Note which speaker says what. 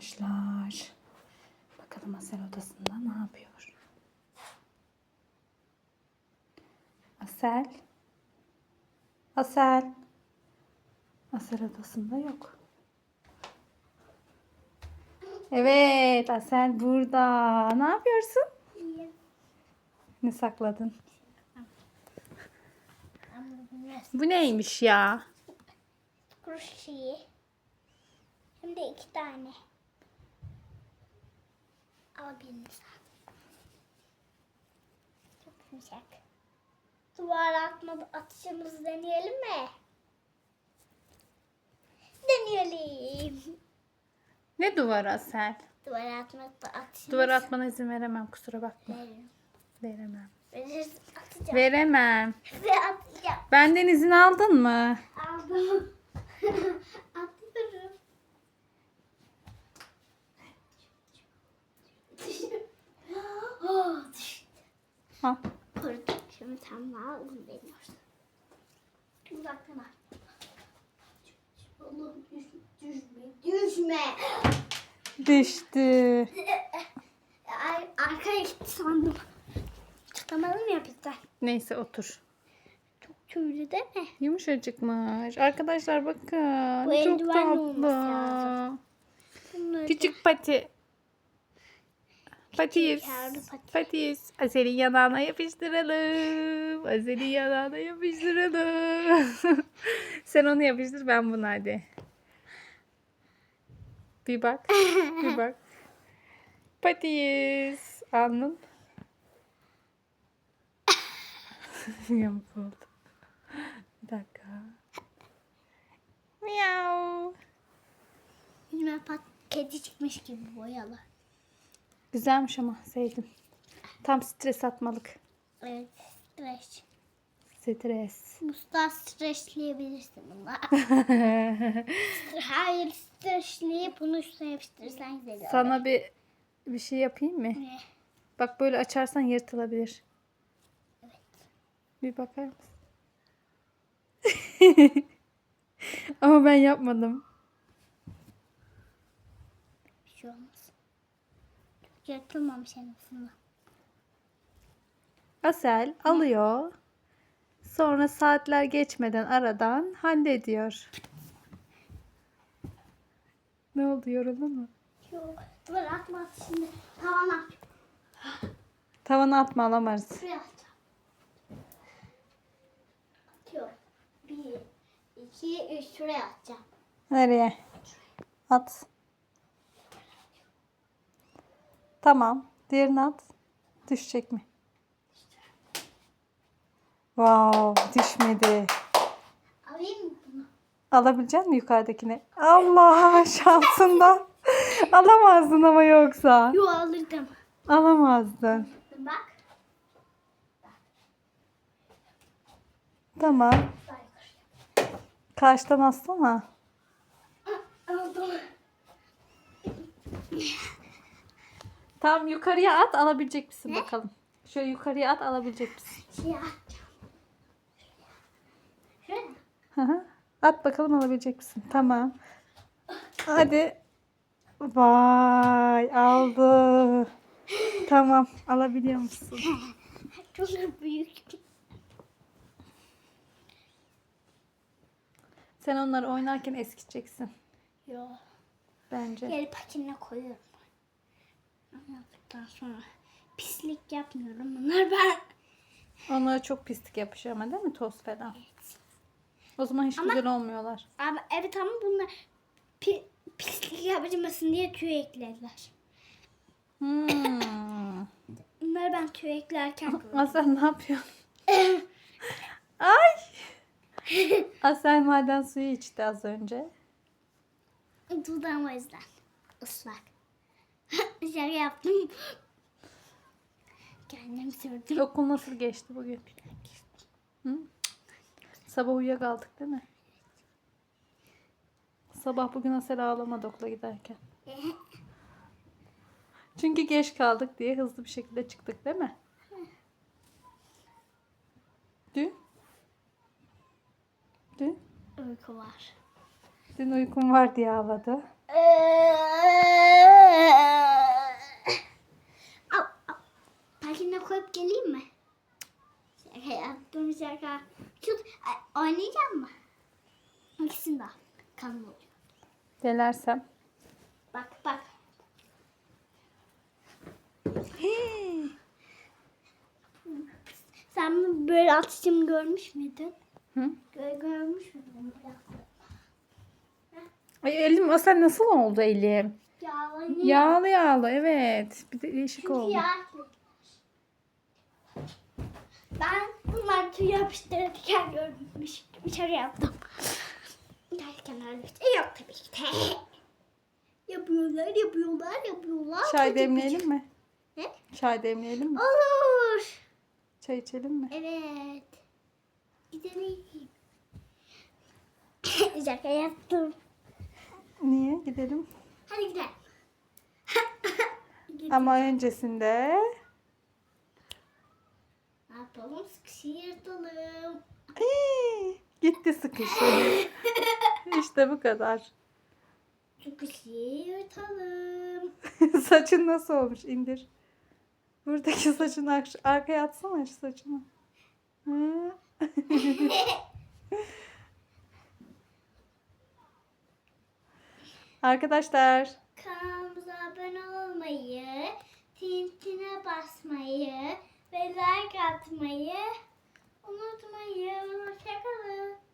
Speaker 1: arkadaşlar. Bakalım Asel odasında ne yapıyor? Asel. Asel. Asel odasında yok. Evet, Asel burada. Ne yapıyorsun? Ne sakladın? Bu neymiş ya?
Speaker 2: Kroşeyi. Hem de iki tane. Al birini. Çok yumuşak. Duvar atma atışımızı deneyelim mi? Deneyelim.
Speaker 1: Ne duvar Asel?
Speaker 2: Duvar atma atışımız.
Speaker 1: Duvar atmana izin veremem kusura bakma.
Speaker 2: Veririm.
Speaker 1: Veremem.
Speaker 2: Veririz, atacağım.
Speaker 1: Veremem.
Speaker 2: Ve atacağım.
Speaker 1: Benden izin aldın mı?
Speaker 2: Aldım. Atıyorum. Oh, düştü.
Speaker 1: Ha.
Speaker 2: Pardon. Şimdi tam daha aldım beni orada. Uzaktan al. Oğlum düş, düşme, düşme.
Speaker 1: Düştü.
Speaker 2: Ay, arkaya gitti sandım. Çıkamadım ya bizden.
Speaker 1: Neyse otur.
Speaker 2: Çok tüylü değil mi?
Speaker 1: Yumuşacıkmış. Arkadaşlar bakın.
Speaker 2: Bu
Speaker 1: Çok tatlı. Küçük pati. Patiyiz.
Speaker 2: yavru pati.
Speaker 1: Patiyiz. Asel'in yanağına yapıştıralım. Asel'in yanağına yapıştıralım. Sen onu yapıştır ben bunu hadi. Bir bak. Bir bak. Patiyiz. Anladın? Yamuk oldu. Bir dakika. Miau.
Speaker 2: Yüzüme pat kedi çıkmış gibi boyalı.
Speaker 1: Güzelmiş ama sevdim. Tam stres atmalık.
Speaker 2: Evet. Stres.
Speaker 1: Stres.
Speaker 2: Mustafa stresleyebilirsin bunlar. Hayır stresleyip bunu üstüne yapıştırırsan güzel olur.
Speaker 1: Sana bir bir şey yapayım mı?
Speaker 2: Ne?
Speaker 1: Bak böyle açarsan yırtılabilir.
Speaker 2: Evet.
Speaker 1: Bir bakar mısın? ama ben yapmadım.
Speaker 2: Bir şey olmaz. Yırtılmamış en azından.
Speaker 1: Asel alıyor. Sonra saatler geçmeden aradan hallediyor. Ne oldu yoruldun mu?
Speaker 2: Yok. Dur atma at şimdi. Tavana.
Speaker 1: Tavana atma alamaz.
Speaker 2: Şuraya atacağım. Atıyorum. Bir, iki, üç. Şuraya atacağım.
Speaker 1: Nereye? At. Tamam. Diğerini at. Düşecek mi? Wow, düşmedi.
Speaker 2: Alayım mı bunu?
Speaker 1: Alabilecek misin yukarıdakini? Allah şansında. Alamazdın ama yoksa.
Speaker 2: Yo alırdım.
Speaker 1: Alamazdın.
Speaker 2: Bak.
Speaker 1: Tamam. Karşıdan atsana.
Speaker 2: Aldım.
Speaker 1: Tamam yukarıya at alabilecek misin bakalım. Şöyle yukarıya at alabilecek misin?
Speaker 2: Şey atacağım.
Speaker 1: Hı hı. At bakalım alabilecek misin? Tamam. Hadi. Vay aldı. Tamam alabiliyor musun?
Speaker 2: Çok büyük.
Speaker 1: Sen onları oynarken eskiteceksin.
Speaker 2: Yo.
Speaker 1: Bence.
Speaker 2: Geri patinle koyuyorum. Yaptıktan sonra pislik yapmıyorum. Bunlar ben.
Speaker 1: Onlara çok pislik yapışıyor ama değil mi toz falan? O zaman hiç güzel olmuyorlar.
Speaker 2: Abi evet ama bunlar pi, pislik yapmasın diye tüy eklediler.
Speaker 1: Hmm.
Speaker 2: Bunları ben tüy eklerken gördüm.
Speaker 1: Asel ne yapıyorsun? Ay. Asel maden suyu içti az önce.
Speaker 2: Dudağım o yüzden. Islak. Şaka yaptım. Kendim sürdüm.
Speaker 1: Okul nasıl geçti bugün? Hı? Sabah uyuyakaldık değil mi? Sabah bugün Asel ağlamadı okula giderken. Çünkü geç kaldık diye hızlı bir şekilde çıktık değil mi? Dün? Dün?
Speaker 2: Uyku var.
Speaker 1: Dün uykum var diye ağladı.
Speaker 2: Tut. Ay, Oynayacak mı? İkisini de. Oluyor.
Speaker 1: Delersem.
Speaker 2: Bak bak. Sen böyle atışımı görmüş müydün?
Speaker 1: Hı?
Speaker 2: Gö görmüş müydün?
Speaker 1: Ay elim Asel nasıl oldu elim?
Speaker 2: Yağlı.
Speaker 1: Yağlı yağlı evet. Bir de değişik
Speaker 2: Çünkü
Speaker 1: oldu.
Speaker 2: yağlı. Ben bunları tüy yapıştırırken görmüş. İçeri yaptım. Öyle bir şey yok tabii ki de. Yapıyorlar, yapıyorlar, yapıyorlar.
Speaker 1: Çay demleyelim mi?
Speaker 2: Ne?
Speaker 1: Çay demleyelim mi?
Speaker 2: Olur.
Speaker 1: Çay içelim mi?
Speaker 2: Evet. Gidelim. Şaka yaptım.
Speaker 1: Niye? Gidelim.
Speaker 2: Hadi gidelim.
Speaker 1: Ama öncesinde
Speaker 2: yapalım? Sıkışı yırtalım.
Speaker 1: Ay, gitti sıkışı. işte bu kadar.
Speaker 2: Sıkışı yırtalım.
Speaker 1: Saçın nasıl olmuş? İndir. Buradaki saçını ar- arkaya atsana şu saçını. Arkadaşlar
Speaker 2: Kanalımıza abone olmayı, tintine basmayı ve like atmayı unutmayın. Hoşçakalın.